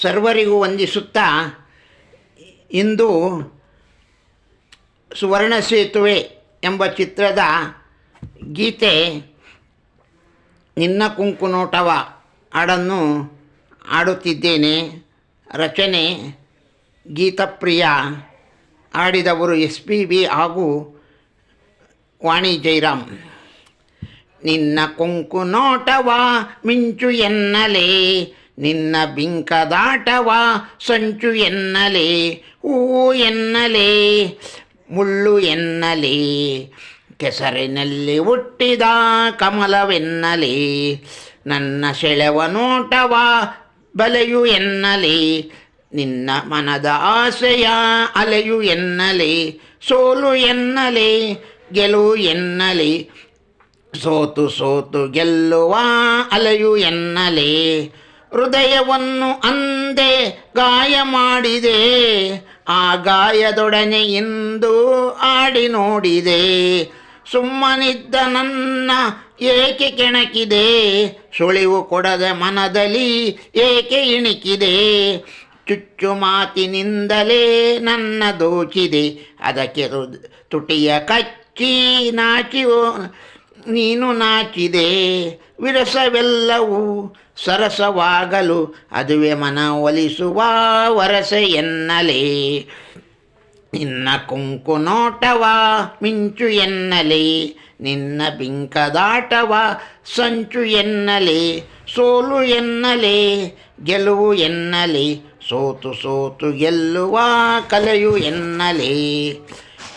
ಸರ್ವರಿಗೂ ವಂದಿಸುತ್ತಾ ಇಂದು ಸುವರ್ಣ ಸೇತುವೆ ಎಂಬ ಚಿತ್ರದ ಗೀತೆ ನಿನ್ನ ಕುಂಕುನೋಟವ ಹಾಡನ್ನು ಹಾಡುತ್ತಿದ್ದೇನೆ. ರಚನೆ ಗೀತಪ್ರಿಯ. ಹಾಡಿದವರು ಎಸ್ ಪಿ ಬಿ ಹಾಗೂ ವಾಣಿ ಜೈರಾಮ್. ನಿನ್ನ ಕುಂಕು ನೋಟವ ಮಿಂಚು ಎನ್ನಲೆ ನಿನ್ನ ಬಿಂಕದಾಟವ ಸಂಚು ಎನ್ನಲೆ, ಹೂ ಎನ್ನಲೆ, ಮುಳ್ಳು ಎನ್ನಲೆ, ಕೆಸರಿನಲ್ಲಿ ಹುಟ್ಟಿದ ಕಮಲವೆನ್ನಲೆ, ನನ್ನ ಸೆಳೆವ ನೋಟವ ಬಲೆಯು ಎನ್ನಲೆ, ನಿನ್ನ ಮನದ ಆಸೆಯ ಅಲೆಯು ಎನ್ನಲೆ, ಸೋಲು ಎನ್ನಲೆ, ಗೆಲುವು ಎನ್ನಲೆ, ಸೋತು ಸೋತು ಗೆಲ್ಲುವ ಅಲೆಯು ಎನ್ನಲೆ ಹೃದಯವನ್ನು ಅಂದೆ ಗಾಯ ಮಾಡಿದೆ. ಆ ಗಾಯದೊಡನೆ ಇಂದು ಆಡಿ ನೋಡಿದೆ. ಸುಮ್ಮನಿದ್ದ ನನ್ನ ಏಕೆ ಕೆಣಕಿದೆ? ಸುಳಿವು ಕೊಡದೆ ಮನದಲ್ಲಿ ಏಕೆ ಇಣಿಕಿದೆ? ಚುಚ್ಚು ಮಾತಿನಿಂದಲೇ ನನ್ನ ದೋಚಿದೆ. ಅದಕ್ಕೆ ತುಟಿಯ ಕಚ್ಚಿ ನಾಚಿ ನೀನು ನಾಚಿದೆ. ವಿರಸವೆಲ್ಲವೂ ಸರಸವಾಗಲು ಅದುವೆ ಮನ ಒಲಿಸುವ ವರಸೆ ಎನ್ನಲೆ. ನಿನ್ನ ಕುಂಕು ನೋಟವ ಮಿಂಚು ಎನ್ನಲೆ. ನಿನ್ನ ಬಿಂಕದಾಟವ ಸಂಚು ಎನ್ನಲೆ. ಸೋಲು ಎನ್ನಲೆ, ಗೆಲುವು ಎನ್ನಲೆ. ಸೋತು ಸೋತು ಗೆಲ್ಲುವ ಕಲೆಯು ಎನ್ನಲೆ.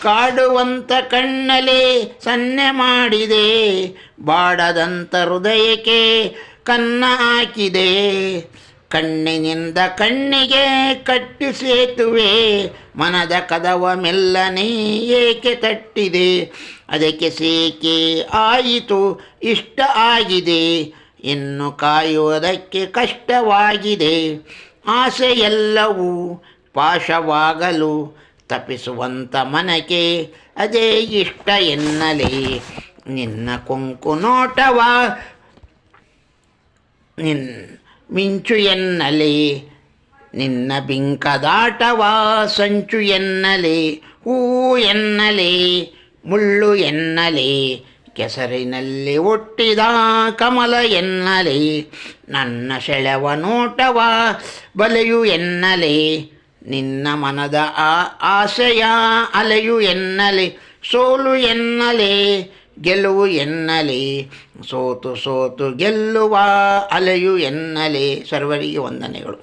ಕಾಡುವಂತ ಕಣ್ಣಲೆ ಸನ್ನೆ ಮಾಡಿದೆ, ಬಾಡದಂತ ಹೃದಯಕ್ಕೆ ಕನ್ನ ಹಾಕಿದೆ. ಕಣ್ಣಿನಿಂದ ಕಣ್ಣಿಗೆ ಕಟ್ಟು ಸೇತುವೆ, ಮನದ ಕದವ ಮೆಲ್ಲನೆ ಏಕೆ ತಟ್ಟಿದೆ. ಅದಕ್ಕೆ ಸೇಕೆ ಆಯಿತು, ಇಷ್ಟ ಆಗಿದೆ. ಇನ್ನು ಕಾಯುವುದಕ್ಕೆ ಕಷ್ಟವಾಗಿದೆ. ಆಸೆಯೆಲ್ಲವೂ ಪಾಶವಾಗಲು ತಪ್ಪಿಸುವಂಥ ಮನಕೆ. ಅದೇ ಇಷ್ಟ ಎನ್ನಲಿ. ನಿನ್ನ ಕೊಂಕು ನೋಟವ. ನಿನ್ ಮಿಂಚು ಎನ್ನಲಿ. ನಿನ್ನ ಬಿಂಕದಾಟವ ಸಂಚು ಎನ್ನಲಿ. ಹೂ ಎನ್ನಲಿ. ಮುಳ್ಳು ಎನ್ನಲಿ. ಕೆಸರಿನಲ್ಲಿ ಹುಟ್ಟಿದ ಕಮಲ ಎನ್ನಲಿ. ನನ್ನ ಸೆಳೆವ ನೋಟವ. ಬಲೆಯು ಎನ್ನಲೆ. ನಿನ್ನ ಮನದ ಆ ಆಸೆಯ ಅಲೆಯು ಎನ್ನಲೆ, ಸೋಲು ಎನ್ನಲೆ, ಗೆಲುವು ಎನ್ನಲೆ, ಸೋತು ಸೋತು ಗೆಲ್ಲುವ ಅಲೆಯು ಎನ್ನಲೆ. ಸರ್ವರಿಗೆ ವಂದನೆಗಳು.